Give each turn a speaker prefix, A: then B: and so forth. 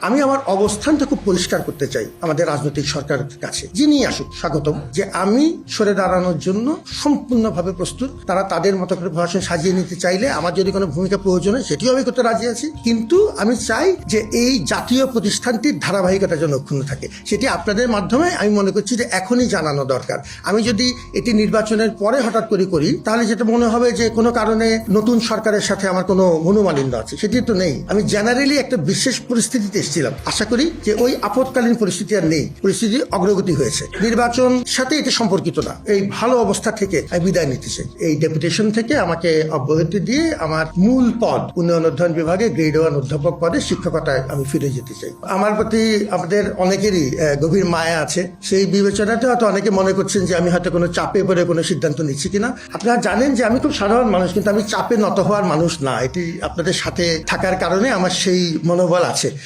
A: আমি আমার অবস্থানটা খুব পরিষ্কার করতে চাই আমাদের রাজনৈতিক সরকারের কাছে। যিনি আসুক, স্বাগতম। যে আমি সরে দাঁড়ানোর জন্য সম্পূর্ণভাবে প্রস্তুত। তারা তাদের মতো করে ভাষণ সাজিয়ে নিতে চাইলে আমার যদি কোনো ভূমিকা প্রয়োজন হয়, সেটিও আমি করতে রাজি আছি। কিন্তু আমি চাই যে এই জাতীয় প্রতিষ্ঠানটির ধারাবাহিকতা যেন অক্ষুণ্ণ থাকে। সেটি আপনাদের মাধ্যমে আমি মনে করছি যে এখনই জানানো দরকার। আমি যদি এটি নির্বাচনের পরে হঠাৎ করে করি, তাহলে যেটা মনে হবে যে কোনো কারণে নতুন সরকারের সাথে আমার কোনো মনোমালিন্য আছে। সেটি তো নেই। আমি জেনারেলি একটা বিশেষ পরিস্থিতিতে এসেছিলাম আশা করি যে ওই আপৎকালীন পরিস্থিতি আর নেই। পরিস্থিতি অগ্রগতি হয়েছে। নির্বাচন সাথে এটা সম্পর্কিত না। এই ভালো অবস্থা থেকে আমি বিদায় নিতে চাই। এই ডেপুটেশন থেকে আমাকে অব্যাহতি দিয়ে আমার মূল পদ উন্নয়ন অধ্যয়ন বিভাগে গ্রেড ওয়ান অধ্যাপক পদে শিক্ষকতায় আমি ফিরে যেতে চাই। আমার প্রতি আমাদের অনেকেরই গভীর মায়া আছে। সেই বিবেচনাতে হয়তো অনেকে মনে করছেন যে আমি হয়তো কোনো চাপে পড়ে কোনো সিদ্ধান্ত নিচ্ছি কিনা। আপনারা জানেন যে আমি খুব সাধারণ মানুষ, কিন্তু আমি চাপে নত হওয়ার মানুষ না। এটি আপনাদের সাথে থাকার কারণে আমার সেই মনোবল আছে।